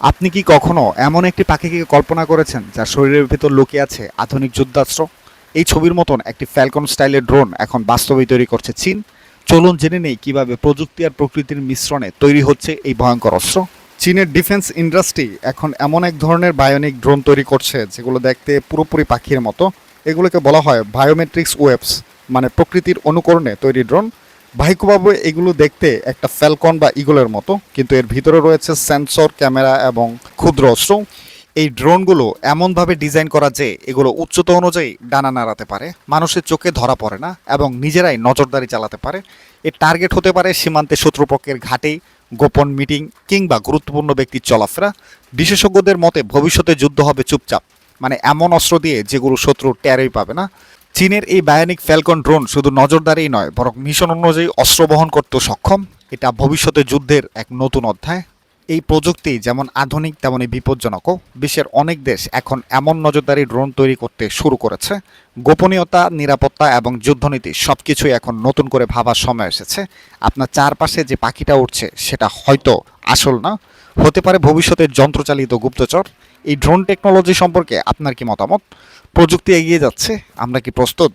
আপনি কি কখনো এমন একটি পাখিকে কল্পনা করেছেন যার শরীরের ভেতর লুকিয়ে আছে আধুনিক যুদ্ধাস্ত্র? এই ছবির মতন একটি ফ্যালকন স্টাইলের ড্রোন এখন বাস্তবেই তৈরি করছে চীন। চলুন জেনে নেই কীভাবে প্রযুক্তি আর প্রকৃতির মিশ্রণে তৈরি হচ্ছে এই ভয়ঙ্কর অস্ত্র। চীনের ডিফেন্স ইন্ডাস্ট্রি এখন এমন এক ধরনের বায়োনিক ড্রোন তৈরি করছে যেগুলো দেখতে পুরোপুরি পাখির মতো। এগুলোকে বলা হয় বায়োমেট্রিক্স ওয়েবস মানে প্রকৃতির অনুকরণে তৈরি ড্রোন বাহিকভাবে এগুলো দেখতে একটা ফ্যালকন বা ইগলের মতো, কিন্তু এর ভিতরে রয়েছে সেন্সর, ক্যামেরা এবং ক্ষুদ্র অস্ত্র। এই ড্রোনগুলো এমনভাবে ডিজাইন করা যে এগুলো উচ্চতা অনুযায়ী ডানা নাড়াতে পারে, মানুষের চোখে ধরা পড়ে না এবং নিজেরাই নজরদারি চালাতে পারে। এর টার্গেট হতে পারে সীমান্তে শত্রুপক্ষের ঘাটে, গোপন মিটিং কিংবা গুরুত্বপূর্ণ ব্যক্তির চলাফেরা। বিশেষজ্ঞদের মতে ভবিষ্যতে যুদ্ধ হবে চুপচাপ মানে এমন অস্ত্র দিয়ে যেগুলো শত্রু টেরই পাবে না। চীনের এই বায়োনিক ফ্যালকন ড্রোন শুধু নজরদারি নয়, বরং মিশন অনুযায়ী অস্ত্র বহন করতেও সক্ষম। এটা ভবিষ্যতে যুদ্ধের এক নতুন অধ্যায়। এই প্রযুক্তি যেমন আধুনিক তেমনই বিপজ্জনকও। বিশ্বের অনেক দেশ এখন এমন নজরদারি ড্রোন তৈরি করতে শুরু করেছে। গোপনীয়তা, নিরাপত্তা এবং যুদ্ধনীতি সব কিছুই এখন নতুন করে ভাবার সময় এসেছে। আপনার চারপাশে যে পাখিটা উঠছে সেটা হয়তো আসল না। হতে পারে ভবিষ্যতের যন্ত্রচালিত গুপ্তচর। এই ড্রোন টেকনোলজি সম্পর্কে আপনার কি মতামত? প্রযুক্তি এগিয়ে যাচ্ছে আমরা কি প্রস্তুত?